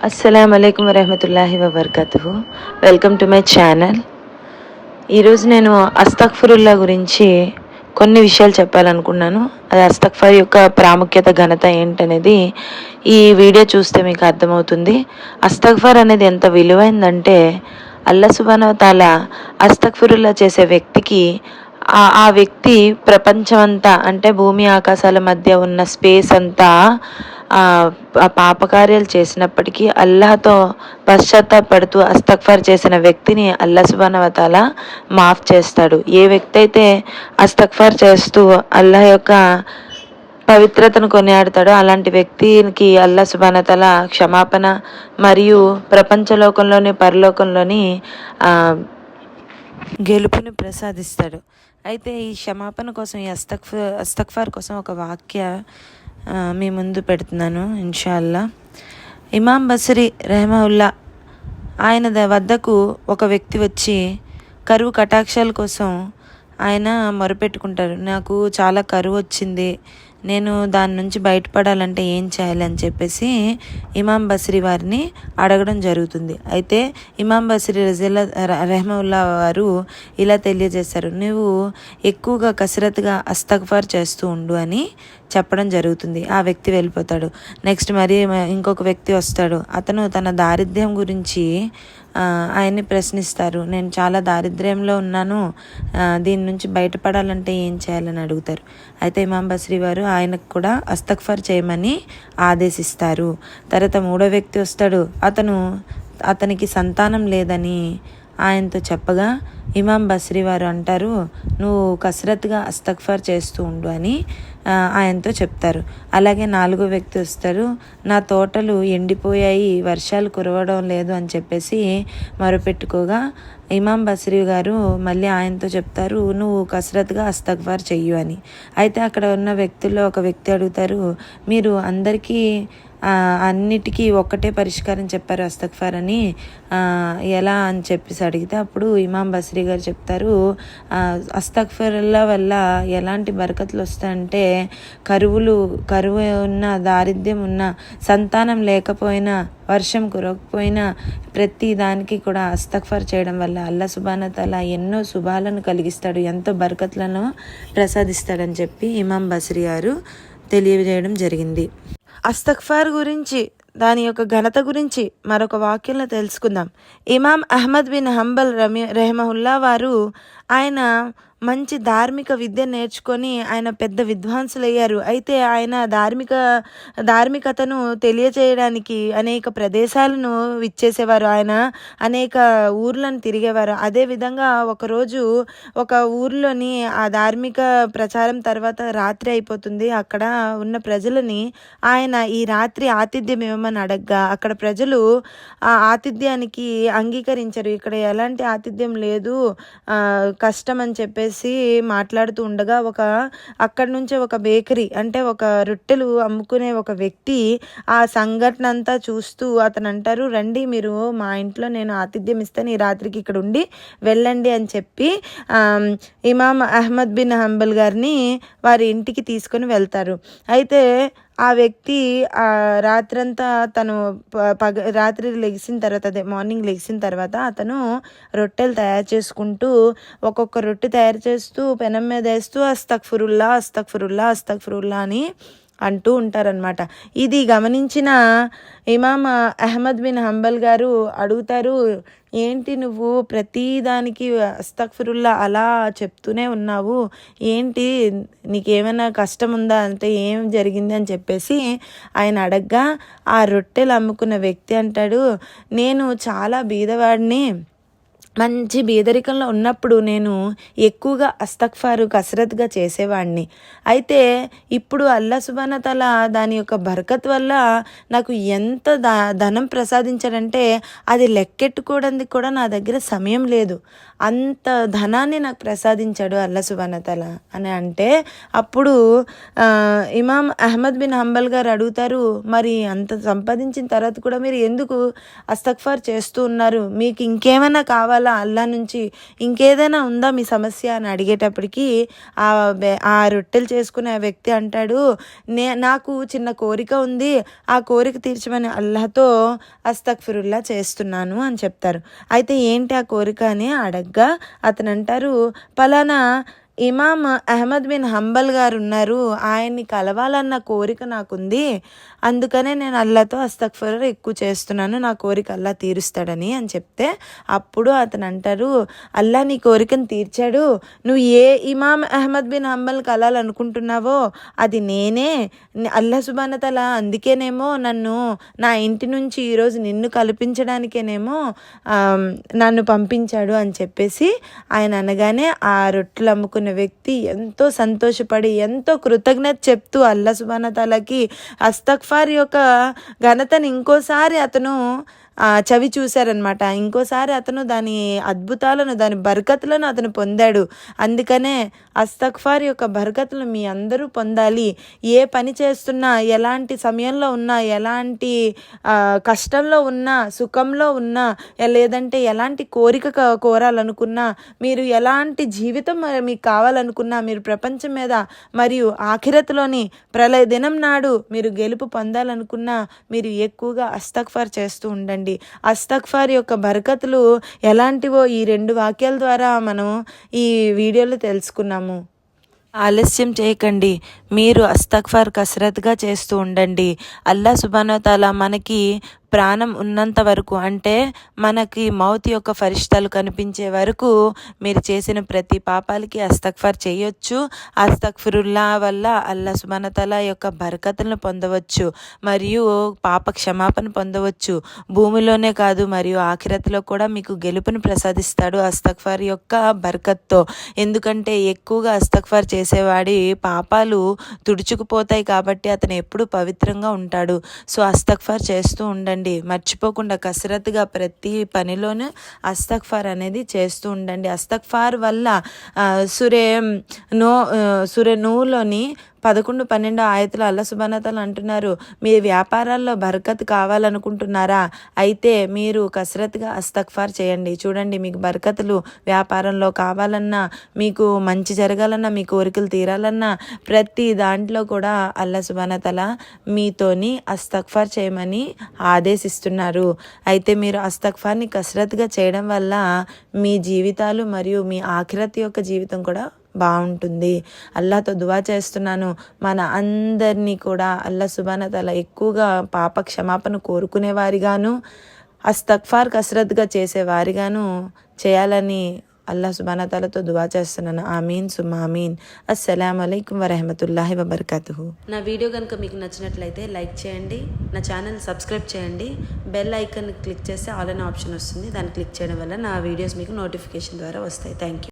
అస్సలం అయికం వరహమతుల్లాహి వబర్కతు వెల్కమ్ టు మై ఛానల్ ఈరోజు నేను అస్తక్ఫరుల్లా గురించి కొన్ని విషయాలు చెప్పాలనుకున్నాను. అది అస్తక్ఫర్ యొక్క ప్రాముఖ్యత ఘనత ఏంటనేది ఈ వీడియో చూస్తే మీకు అర్థమవుతుంది. అస్తక్ఫర్ అనేది ఎంత విలువైందంటే అల్లా సుబానవతాల అస్తక్ఫరుల్లా చేసే వ్యక్తికి ఆ వ్యక్తి ప్రపంచమంతా అంటే భూమి ఆకాశాల మధ్య ఉన్న స్పేస్ అంతా పాపకార్యాలు చేసినప్పటికీ అల్లాహతో పశ్చాత్తాపడుతూ అస్తక్ఫర్ చేసిన వ్యక్తిని అల్లా సుబానవతాల మాఫ్ చేస్తాడు. ఏ వ్యక్తి అయితే అస్తక్ఫర్ చేస్తూ అల్లాహ్ యొక్క పవిత్రతను కొనియాడతాడో అలాంటి వ్యక్తికి అల్లా సుబానతల క్షమాపణ మరియు ప్రపంచలోకంలోని పరలోకంలోని గెలుపుని ప్రసాదిస్తాడు. అయితే ఈ క్షమాపణ కోసం ఈ అస్తక్ఫ అస్తక్ఫార్ కోసం ఒక వాక్య మీ ముందు పెడుతున్నాను ఇన్షాల్లా. ఇమాం బసరి రెహమవుల్లా ఆయన ద- వద్దకు ఒక వ్యక్తి వచ్చి కరువు కటాక్షాల కోసం ఆయన మొరపెట్టుకుంటారు. నాకు చాలా కరువు వచ్చింది. నేను దాని నుంచి బయటపడాలంటే ఏం చేయాలి అని చెప్పేసి ఇమాం బసిరి వారిని అడగడం జరుగుతుంది. అయితే ఇమాం బసిరి రజిల్లా రెహమవుల్లా వారు ఇలా తెలియజేశారు నువ్వు ఎక్కువగా కసరత్తుగా అస్తగ్ఫార్ చేస్తూ ఉండు అని చెప్పడం జరుగుతుంది. ఆ వ్యక్తి వెళ్ళిపోతాడు. నెక్స్ట్ మరి ఇంకొక వ్యక్తి వస్తాడు. అతను తన దారిద్ర్యం గురించి ఆయన్ని ప్రశ్నిస్తారు. నేను చాలా దారిద్ర్యంలో ఉన్నాను. దీని నుంచి బయటపడాలంటే ఏం చేయాలని అడుగుతారు? అయితే ఇమాం బస్రీ వారు ఆయనకు కూడా అస్తక్ఫర్ చేయమని ఆదేశిస్తారు. తర్వాత మూడో వ్యక్తి వస్తాడు. అతను అతనికి సంతానం లేదని ఆయనతో చెప్పగా ఇమాం బస్రీ వారు అంటారు నువ్వు కసరత్గా అస్తక్ఫర్ చేస్తూ ఉండు అని ఆయనతో చెప్తారు. అలాగే నాలుగో వ్యక్తి వస్తారు. నా తోటలు ఎండిపోయాయి వర్షాలు కురవడం లేదు అని చెప్పేసి మొరపెట్టుకోగా ఇమాం బస్రీ గారు మళ్ళీ ఆయనతో చెప్తారు నువ్వు కసరత్తుగా అస్తగ్వార్ చెయ్యు అని. అయితే అక్కడ ఉన్న వ్యక్తుల్లో ఒక వ్యక్తి అడుగుతారు మీరు అందరికీ అన్నిటికీ ఒక్కటే పరిష్కారం చెప్పారు అస్తగ్ఫార్ అని. ఎలా అని చెప్పేసి అడిగితే అప్పుడు ఇమాం బస్రీ గారు చెప్తారు ఆ, అస్తగ్ఫర్ల వల్ల ఎలాంటి బరకతులు వస్తాయంటే కరువులు కరువు ఉన్న దారిద్ర్యం ఉన్న సంతానం లేకపోయినా వర్షం కురవకపోయినా ప్రతి దానికి కూడా అస్తక్ఫర్ చేయడం వల్ల అల్లా సుబానతల ఎన్నో శుభాలను కలిగిస్తాడు ఎంతో బరకత్లను ప్రసాదిస్తాడని చెప్పి ఇమాం బస్రి గారు తెలియజేయడం జరిగింది. అస్తక్ఫార్ గురించి దాని యొక్క ఘనత గురించి మరొక వాక్యంలో తెలుసుకుందాం. ఇమాం అహ్మద్ బిన్ హంబల్ రమి రెహమహుల్లా వారు ఆయన మంచి ధార్మిక విద్య నేర్చుకొని ఆయన పెద్ద విద్వాంసులయ్యారు. అయితే ఆయన ధార్మిక ధార్మికతను తెలియజేయడానికి అనేక ప్రదేశాలను విచ్చేసేవారు. ఆయన అనేక ఊర్లను తిరిగేవారు. అదేవిధంగా ఒకరోజు ఒక ఊర్లోని ఆ ధార్మిక ప్రచారం తర్వాత రాత్రి అయిపోతుంది. అక్కడ ఉన్న ప్రజలని ఆయన ఈ రాత్రి ఆతిథ్యం ఇవ్వమని అడగ్గా. అక్కడ ప్రజలు ఆ ఆతిథ్యానికి అంగీకరించరు. ఇక్కడ ఎలాంటి ఆతిథ్యం లేదు. కష్టం అని చెప్పేసి మాట్లాడుతూ ఉండగా ఒక అక్కడి నుంచే ఒక బేకరీ అంటే ఒక రొట్టెలు అమ్ముకునే ఒక వ్యక్తి ఆ సంఘటన అంతా చూస్తూ అతను అంటారు రండి మీరు మా ఇంట్లో నేను ఆతిథ్యం ఇస్తాను ఈ రాత్రికి ఇక్కడ ఉండి వెళ్ళండి అని చెప్పి ఇమామ్ అహ్మద్ బిన్ హంబల్ గారిని వారి ఇంటికి తీసుకొని వెళ్తారు. అయితే ఆ వ్యక్తి రాత్రంతా తను ప- పగ రాత్రి లెగిసిన తర్వాత అదే మార్నింగ్ లెగిసిన తర్వాత అతను రొట్టెలు తయారు చేసుకుంటూ ఒక్కొక్క రొట్టె తయారు చేస్తూ పెనం మీద వేస్తూ అస్తక్ ఫురుల్లా అస్తక్ ఫురుల్లా అస్తక్ ఫురుల్లా అని అంటూ ఉంటారనమాట ఇది గమనించిన ఇమామ అహ్మద్ బిన్ హంబల్ గారు అడుగుతారు ఏంటి నువ్వు ప్రతిదానికి అస్తక్ఫిరుల్లా అలా చెప్తూనే ఉన్నావు? ఏంటి నీకేమైనా కష్టం ఉందా అంటే ఏం జరిగింది? అని చెప్పేసి ఆయన అడగ్గా ఆ రొట్టెలు అమ్ముకున్న వ్యక్తి అంటాడు నేను చాలా బీదవాడిని మంచి బీదరికంలో ఉన్నప్పుడు నేను ఎక్కువగా అస్తక్ఫారు కసరత్గా చేసేవాడిని అయితే ఇప్పుడు అల్లా సుబానతల దాని యొక్క బరకత్ వల్ల నాకు ఎంత ద ధనం ప్రసాదించాడంటే అది లెక్కెట్టుకోవడానికి కూడా నా దగ్గర సమయం లేదు. అంత ధనాన్ని నాకు ప్రసాదించాడు అల్లా సుబానతల అని అంటే అప్పుడు Imam Imam Ahmad bin Hanbal గారు అడుగుతారు మరి అంత సంపాదించిన తర్వాత కూడా మీరు ఎందుకు అస్తక్ఫార్ చేస్తూ ఉన్నారు? మీకు ఇంకేమైనా కావాలి? కావాలా? అల్లా నుంచి ఇంకేదైనా ఉందా మీ సమస్య? అని అడిగేటప్పటికి ఆ ఆ రొట్టెలు చేసుకునే ఆ వ్యక్తి అంటాడు నే నాకు చిన్న కోరిక ఉంది. ఆ కోరిక తీర్చమని అల్లాతో అస్తక్ఫిరుల్లా చేస్తున్నాను అని చెప్తారు. అయితే ఏంటి ఆ కోరిక అని అడగ్గా అతను అంటారు పలానా ఇమామ్ అహ్మద్ బిన్ హంబల్ గారు ఉన్నారు ఆయన్ని కలవాలన్న కోరిక నాకుంది. అందుకనే నేను అల్లాతో అస్తక్ఫర్ ఎక్కువ చేస్తున్నాను. నా కోరిక అల్లా తీరుస్తాడని అని చెప్తే అప్పుడు అతను అంటారు అల్లా నీ కోరికను తీర్చాడు. నువ్వు ఏ ఇమామ్ అహ్మద్ బిన్ హంబల్ కలాలనుకుంటున్నావో అది నేనే. అల్లా సుబానతల అందుకేనేమో నన్ను నా ఇంటి నుంచి ఈరోజు నిన్ను కల్పించడానికేనేమో నన్ను పంపించాడు అని చెప్పేసి ఆయన అనగానే ఆ రొట్టెలు అమ్ముకున్న వ్యక్తి ఎంతో సంతోషపడి ఎంతో కృతజ్ఞత చెప్తూ అల్లా సుబానతలకి అస్తక్ఫార్ యొక్క ఘనతను ఇంకోసారి అతను చవి చూశారనమాట ఇంకోసారి అతను దాని అద్భుతాలను దాని బరకతులను అతను పొందాడు. అందుకనే అస్తక్ఫార్ యొక్క బరకతులు మీ అందరూ పొందాలి. ఏ పని చేస్తున్నా ఎలాంటి సమయంలో ఉన్నా ఎలాంటి కష్టంలో ఉన్నా సుఖంలో ఉన్నా లేదంటే ఎలాంటి కోరిక కోరాలనుకున్నా మీరు ఎలాంటి జీవితం మీకు కావాలనుకున్నా మీరు ప్రపంచం మీద మరియు ఆఖిరతలోని ప్రళయ దినం నాడు మీరు గెలుపు పొందాలనుకున్నా మీరు ఎక్కువగా అస్తక్ఫార్ చేస్తూ ఉండండి. అస్తక్ఫార్ యొక్క బరకతులు ఎలాంటివో ఈ రెండు వాక్యాల ద్వారా మనం ఈ వీడియోలో తెలుసుకున్నాము. ఆలస్యం చేయకండి. మీరు అస్తక్ఫార్ కసరత్గా చేస్తూ ఉండండి. అల్లా సుబానోతాల మనకి ప్రాణం ఉన్నంత వరకు అంటే మనకి మౌత్ యొక్క ఫరిష్టాలు కనిపించే వరకు మీరు చేసిన ప్రతి పాపాలకి అస్తక్ఫార్ చేయొచ్చు. అస్తక్ఫిరుల్లా వల్ల అల్లా సుమనతల యొక్క బరకతలను పొందవచ్చు మరియు పాప క్షమాపణ పొందవచ్చు. భూమిలోనే కాదు మరియు ఆఖిరతలో కూడా మీకు గెలుపును ప్రసాదిస్తాడు అస్తక్ఫార్ యొక్క బరకత్తో. ఎందుకంటే ఎక్కువగా అస్తక్ఫర్ చేసేవాడి పాపాలు తుడుచుకుపోతాయి కాబట్టి అతను ఎప్పుడు పవిత్రంగా ఉంటాడు. సో అస్తక్ఫర్ చేస్తూ ఉండండి. మర్చిపోకుండా కసరత్తుగా ప్రతి పనిలోనూ అస్తక్ఫార్ అనేది చేస్తూ ఉండండి. అస్తక్ఫార్ వల్ల సురే నో సురే నూలోని పదకొండు పన్నెండు ఆయతలు అల్ల సుబానతలు అంటున్నారు. మీ వ్యాపారాల్లో బరకత్ కావాలనుకుంటున్నారా? అయితే మీరు కసరత్గా అస్తక్ఫార్ చేయండి. చూడండి మీకు బరకతులు వ్యాపారంలో కావాలన్నా మీకు మంచి జరగాలన్నా మీ కోరికలు తీరాలన్నా ప్రతి దాంట్లో కూడా అల్లా సుబానతల మీతోని అస్తక్ఫార్ చేయమని ఆదేశిస్తున్నారు. అయితే మీరు అస్తక్ఫార్ని కసరత్గా చేయడం వల్ల మీ జీవితాలు మరియు మీ ఆఖిరత్ యొక్క జీవితం కూడా బాగుంటుంది. అల్లాతో దువా చేస్తున్నాను. మన అందరినీ కూడా అల్లా సుబానతల ఎక్కువగా పాప క్షమాపణ కోరుకునే వారిగాను అస్తక్ఫార్ కసరత్గా చేసేవారిగాను చేయాలని అల్లా సుబానతలతో దువా చేస్తున్నాను. ఆమీన్ సుమామీన్ అస్సలం అయికం వరహమతుల్లాహి వబర్కతు నా వీడియో కనుక మీకు నచ్చినట్లయితే లైక్ చేయండి. నా ఛానల్ సబ్స్క్రైబ్ చేయండి. బెల్ ఐకన్ క్లిక్ చేస్తే ఆల్ అనే ఆప్షన్ వస్తుంది. దాన్ని క్లిక్ చేయడం వల్ల నా వీడియోస్ మీకు నోటిఫికేషన్ ద్వారా వస్తాయి. Thank you